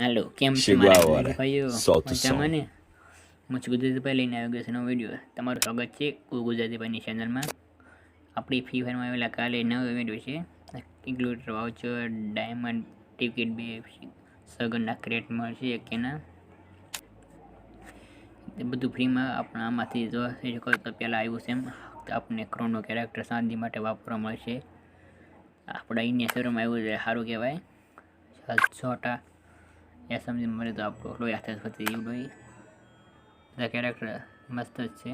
હાલો કેમ છે મારા ભાઈઓ? મજામાં ને? હું છું ગુજરાતી ભાઈ લઈને આવ્યો છે નવો વીડિયો. તમારું સ્વાગત છે કુલ ગુજરાતી ભાઈની ચેનલમાં આપણી ફ્રી ફાયરમાં આવેલા કાલે નવો વીડિયો છે. ઇન્ક્લુડર વાઉચર ડાયમંડ ટિકિટ બે સગનના ક્રેટ મળશે એકેના એ બધું ફ્રીમાં આપણે આમાંથી જો તો પહેલાં આવ્યું છે એમ આપણને ક્રોનો કેરેક્ટર શાંતિ માટે વાપરવા મળશે. આપણા ઇન્ડિયા સર્વરમાં આવ્યું છે સારું કહેવાય. છોટા એ સમજી મળે તો આપણો લોહી હાથે થતી એવું લોહી બધા કેરેક્ટર મસ્ત જ છે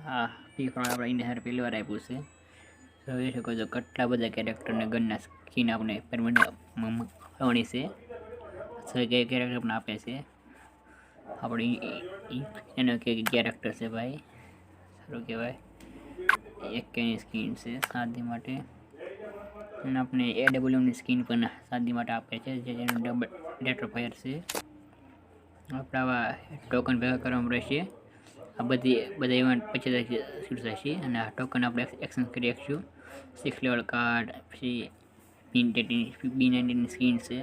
હા પી પણ આપણે ઇન્ડિયા પહેલી વાર આપ્યું છે જોઈ શકો છો કેટલા બધા કેરેક્ટરને ગનના સ્કીન આપણે મળવાની છે છ કે કેરેક્ટર પણ આપે છે આપણે એનો કે કેરેક્ટર છે ભાઈ સારું કહેવાય એક કેની સ્કીન છે શાંતિ માટે અને આપણે એ ડબલ્યુની સ્કીન પણ શાદી માટે આપે છે, જે જેનું ડબલ ડેટ્રોફાયર ફાયર છે. આપણે આવા ટોકન ભેગા કરવામાં રહેશે આ બધી, બધા ઇવેન્ટ પછી શૂટ થશે અને આ ટોકન આપણે એક્સચેન્જ કરી શકશું. સિક્સ લેવલ કાર્ડ પછી બી ટેટીની બી નાઇન્ટીની સ્કીન છે.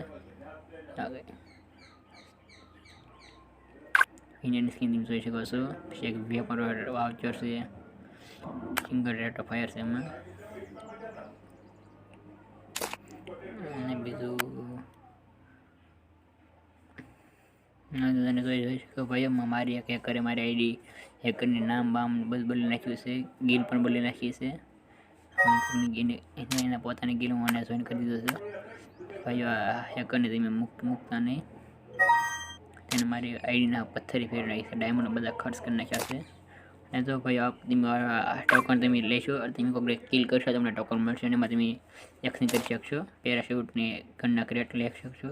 ઇન્ડિયન સ્કીન તમે જોઈ શકો છો. પછી એક વેપર વાઉચર છે. સિંગલ રેટ ઓફ ફાયર છે એમાં. અને બીજું ના તો તને જોઈ જોઈ શકો ભાઈ મારી એક હેકરે મારી આઈડી હેકરની નામ, બામ, બધું બદલી નાખ્યું છે. ગીલ પણ બદલી નાખી છે. એને પોતાની ગીલ મને જોઈન કરી દીધો છે. ભાઈ હેકરને તમે મૂકતા નહીં. તેને મારી આઈડીના પથ્થરી ફેરી નાખી છે. ડાયમંડ બધા ખર્ચ કરી નાખ્યા છે. અને તો ભાઈ આપ તમે ટોકન તમે લેશો તમે કોઈ કિલ કરશો, તમને ટોકન મળશે અને એમાં તમે એક્શન કરી શકશો પેરાશૂટને ગનના ક્રેટ લઈ શકશો.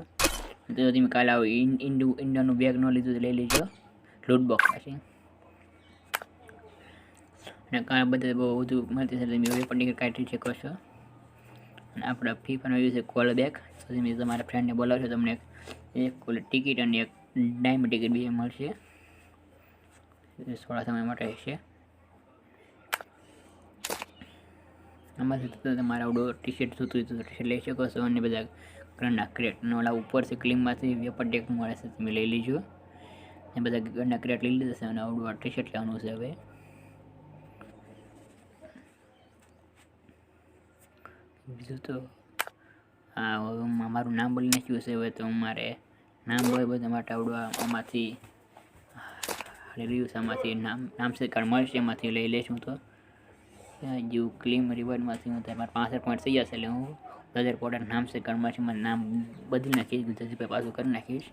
તો તમે કાલે આવો ઇન્ડુ, ઇન્ડિયાનું બેગ ન લીધું લઈ લેજો. લૂટ બોક્સ છે અને કાલે બધા બહુ વધુ મળતી છે તમે પણ ટિકિટ કાઢી શકો છો. અને આપણા ફી પણ આવ્યું છે કોલ બેક તો તમે તમારા ફ્રેન્ડને બોલાવશો, તમને એક કોલ ટિકિટ અને એક ડાયમંડ ટિકિટ બી મળશે. એ થોડા સમય માટે હશે આમાંથી તમારે આવડો ટી શર્ટ હોય તો ટી શર્ટ લઈ શકો છો અને બધા ગંડા ક્રેટ ઓલા ઉપરથી ક્લીમમાંથી વેપર ટેક મળે છે, તમે લઈ લેજો. અને બધા ગંડા ક્રેટ લઈ લીધા છે અને આવડું ટી શર્ટ લેવાનું છે હવે. બીજું તો હા હવે મારું નામ બોલી નાખ્યું છે હવે તો મારે નામ બોલે બધા માટે આવડું આમાંથી રિવ્યુઝ આમાંથી નામ નામ છે મળશે એમાંથી લઈ લઈશું તો. જેવું ક્લીમ રિવર્ડમાંથી હું તમારે પાસઠ પોઈન્ટ થઈ જશે એટલે હું બધા પોટર નામ છે કાર્ડમાંથી મારું નામ બદલી નાખીશ ગુજરાતી પર પાછું કરી નાખીશ.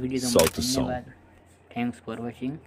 Video Solta o thanks for watching